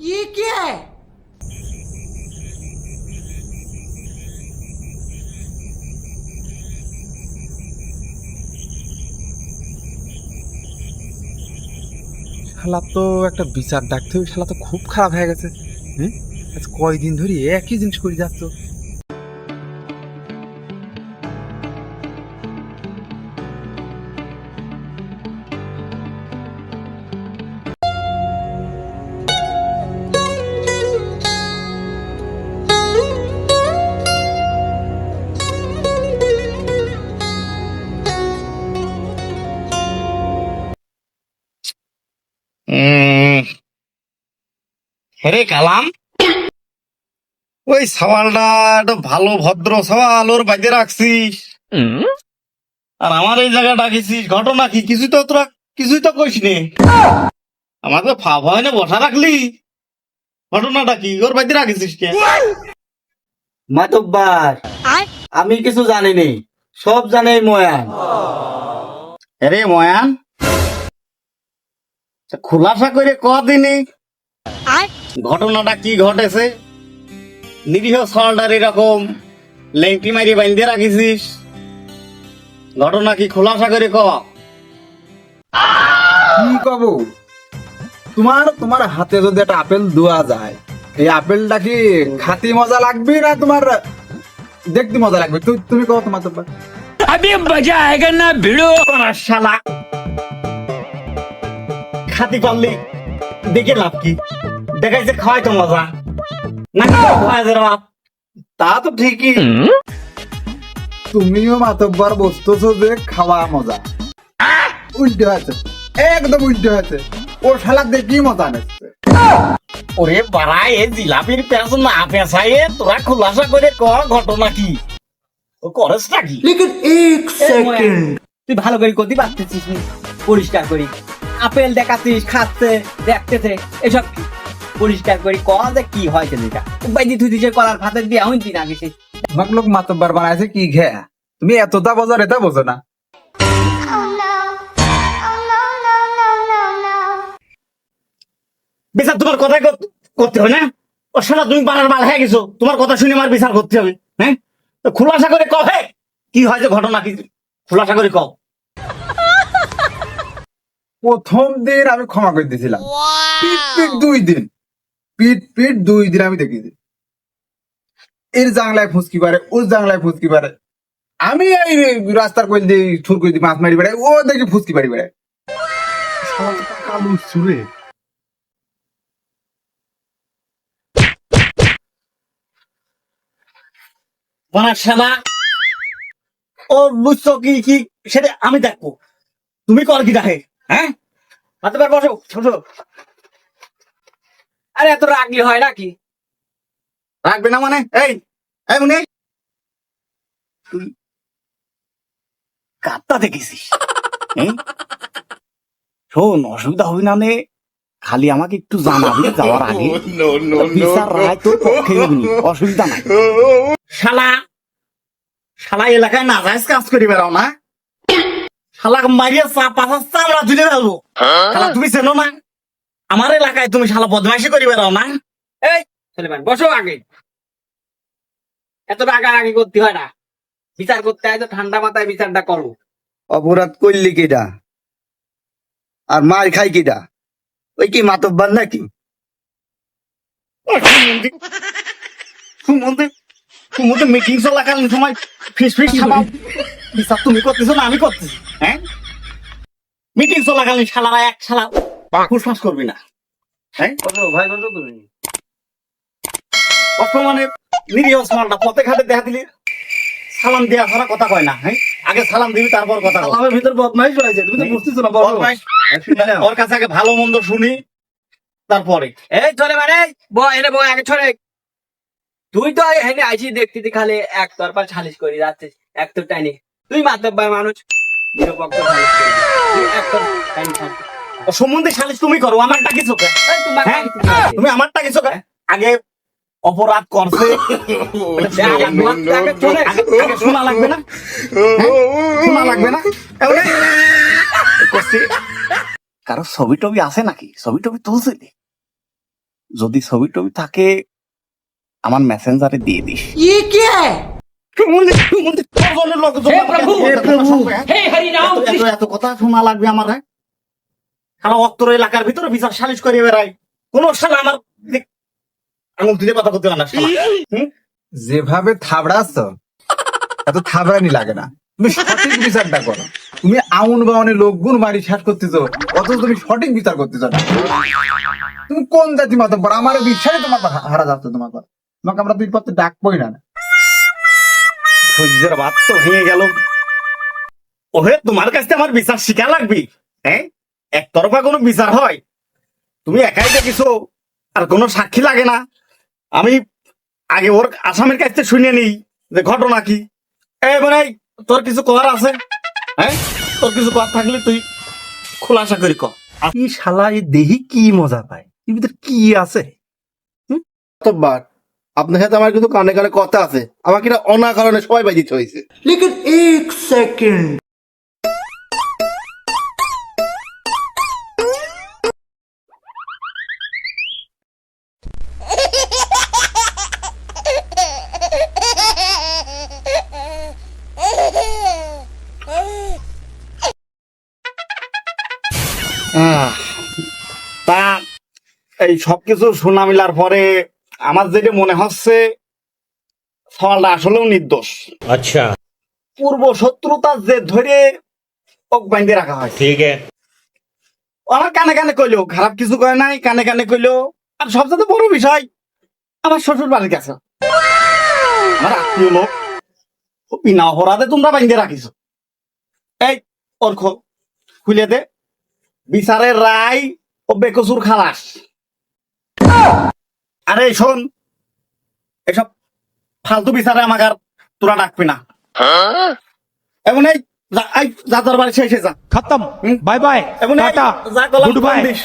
ये क्या है শালা তো একটা বিচার ডাকতে হবে শালা তো খুব খারাপ হয়ে গেছে হ্যাঁ আজ কয়দিন ধরে একই জিনিস করে যাচ্ছ হেরে কালাম ওই সওয়ালটা একটা ভালো ভদ্র সওয়াল ওর বাইরে রাখছিস। আর আমার এই জায়গায় ডাকিছিস ঘটনা কি? কিছুই তো তোরা কিছুই তো কইস নে। আমাকে ফা ভয়নে বসা রাখলি? ঘটনাটা কি? ওর বাইরে রাখিছিস কে? মাতব্বার আমি কিছু জানিনি সব জানে ময়ান। আরে ময়ান? তা খোলাসা করে কদিনই ঘটনাটা কি ঘটেছে? নিরীহ সরদার এরকম লেংটি মারি বাইন্ধে রাখিছিস? ঘটনা কি খোলাসা করে ক? কি কব? তোমার তোমার হাতে যদি একটা আপেল দেওয়া যায় এই আপেলটা কি খাতি মজা লাগবে না তোমার দেখতে মজা লাগবে? তুমি কও তোমার তো করার শালা। খাতি পারলি দেখে লাভ কি? দেখাইছে খাওয়াই তো মজা। না তা তো ঠিকই। তুমিও মাতব্বার বসতেছো যে খাওয়া মজা। উল্টে হয়েছে একদম উল্টে হয়েছে। দেখি মজা ওরে বাড়া এ জিলাপির পেঁচ না পেঁচাই তোরা খুলাসা করে ক ঘটনা কি? ও করস লেকিন এক সেকেন্ড তুই ভালো করে কদি বাঁচতেছিস পরিষ্কার করি। আপেল দেখাতিস খাচ্ছে দেখতেছে এসব পরিষ্কার করি ক যে কি হয়েছে যেটা বাইদি তুই দিছে কলার ভাতে দিয়ে আমি দিন আগে সে তোমাক লোক মাতব্বার বানাইছে কি ঘে? তুমি এতটা বোঝো এটা বোঝো না. বিচার তোমার কথাই করতে হবে না ও সারা তুমি পাড়ার মাল হয়ে গেছো। তোমার কথা শুনে আমার বিচার করতে হবে হ্যাঁ তো খোলাসা করে কবে কি হয়েছে ঘটনা কি? খোলাসা করে কও। প্রথম দিন আমি ক্ষমা করে দিয়েছিলাম দুই দিন। পিট পিট দুই দিন আমি দেখেছি এর জাংলায় ফুসকি পারে ওর জাংলায় ফুসকি পারে আমি এই রাস্তার কইল দিয়ে ছুর করে মাছ মারি বেড়াই, ও দেখি ফুসকি কালু সুরে মানে ও বুঝছ কি কি সেটা আমি দেখব। তুমি কর কি দেখে হ্যাঁ? হাতে পার বসো আরে এত রাগলি হয় নাকি? রাখবে না মানে? এই এই মুনি। তুই কাত্তা দেখেছিস শোন অসুবিধা হবে না নে। খালি আমাকে একটু জানাবি যাওয়ার আগে। বিচার রায় তোর পক্ষে অসুবিধা নাই। শালা শালা এলাকায় না যাইস কাজ করি বেড়াও না। শালা মারিয়া চা পাশা চামড়া তুলে ফেলব। শালা তুমি চেনো না? আমার এলাকায় তুমি শালা বদমাইশি করি বেড়াও না? এই সুলেমান বসো আগে। এত রাগা আগে করতে হয় না। বিচার করতে হয় তো ঠান্ডা মাথায় বিচারটা করো। অপরাধ করলি কিডা? আর মার খাই কিডা? ওই কি মাতব্বার নাকি? মিটিং চলাকালীন সময় ফিস ফিস খাবাও। বিচার তুমি করতেছো না আমি করতেছি হ্যাঁ? মিটিং চলাকালীন শালারা এক শালা ফুসফাস করবি না। হ্যাঁ? ভাই বসো নিরীহ সালামটা পথে ঘাটে দেখা দিলি। সালাম দেওয়া ছাড়া কথা কয় না হ্যাঁ? আগে সালাম দিবি তারপর কথা কয়। ভিতর বদমাইশ হয়েছে তুমি তো বুঝতেছো না বদমাইশ। ওর কাছে আগে ভালো মন্দ শুনি তারপরে। এই চলে মানে ব এনে বয় আগে ছড়ে তুই তো এখানে আইছি দেখতে খালি এক তরফা সালিশ করে যাচ্ছিস এক তো টাইনি। তুই মাতব্বার মানুষ। নিরপেক্ষ সালিশ। এক তোর টাইনি সম্বন্ধে সালিশ তুমি করো আমারটা চোখে হ্যাঁ? তুমি আমারটা চোখে আগে অপরাধ করছে। হ্যাঁ? কারও ছবি টবি আছে নাকি? ছবি টবি তুলছে যদি ছবি টবি থাকে আমার মেসেঞ্জারে দিয়ে দিস। এত কথা শোনা লাগবে আমার হ্যাঁ? সারা অত্তর এলাকার ভিতরে বিচার সালিশ করে বেড়াই কোন শালা আমার আঙুল তুলে কথা করতে না যেভাবে থাবড়াচ্ছ এত থাবড়ানি লাগে না। তুমি সঠিক বিচারটা করো। তুমি আউন বাউনে লোকগুন মারি শেষ করতেছ অথচ তুমি সঠিক বিচার করতেছ না। তুমি কোন জাতি মতো পর আমার বিশ্বাসে তোমার হারা যাচ্ছে তোমার কথা। তোমাকে আমরা দুই পথে ডাকবই না। সূর্যের ভাত তো ভেঙে গেল। ওহে তোমার কাছে আমার বিচার শিখা লাগবি হ্যাঁ? একতরফা কোনো বিচার হয়? তুমি একাই দেখিছো আর কোনো সাক্ষী লাগে না। আমি আগে ওর আসামের কাছে শুনে নিই যে ঘটনা কি। মানে, তোর কিছু কর আছে? হ্যাঁ? তোর কিছু কর থাকলে তুই খোলাসা করি কর। শালা এই দেহি কি মজা পায়? এর ভিতর কি আছে? কতবার আপনার সাথে আমার কিন্তু কানে কানে কথা আছে। আমাকে এটা অনা কারণে সবাই বাজিতে হয়েছে এক সেকেন্ড। হ্যাঁ। তা এই সবকিছু শোনা মিলার পরে আমার যেটা মনে হচ্ছে সওয়ালটা আসলেও নির্দোষ। আচ্ছা। পূর্ব শত্রুতা যে ধরে ওক বাইন্দে রাখা হয়। ঠিক আমার কানে কানে কইলো খারাপ কিছু কয় নাই কানে কানে কইলো। আর সবচেয়ে বড় বিষয় আমার শ্বশুর বাড়ির কাছে। আমার আত্মীয় লোক বিনা অপরাধে তোমরা বাইন্দে রাখিছো। এই ওর খুলে দে। বিচারের রায় ও বেকসুর খালাস। আরে শোন এসব ফালতু বিচারে আমাকে আর তোরা ডাকবি না। এমন এই যা- তোর বাড়ি শেষে যা। খতম? Bye bye. এমন যা গলা গুড বাই দিস।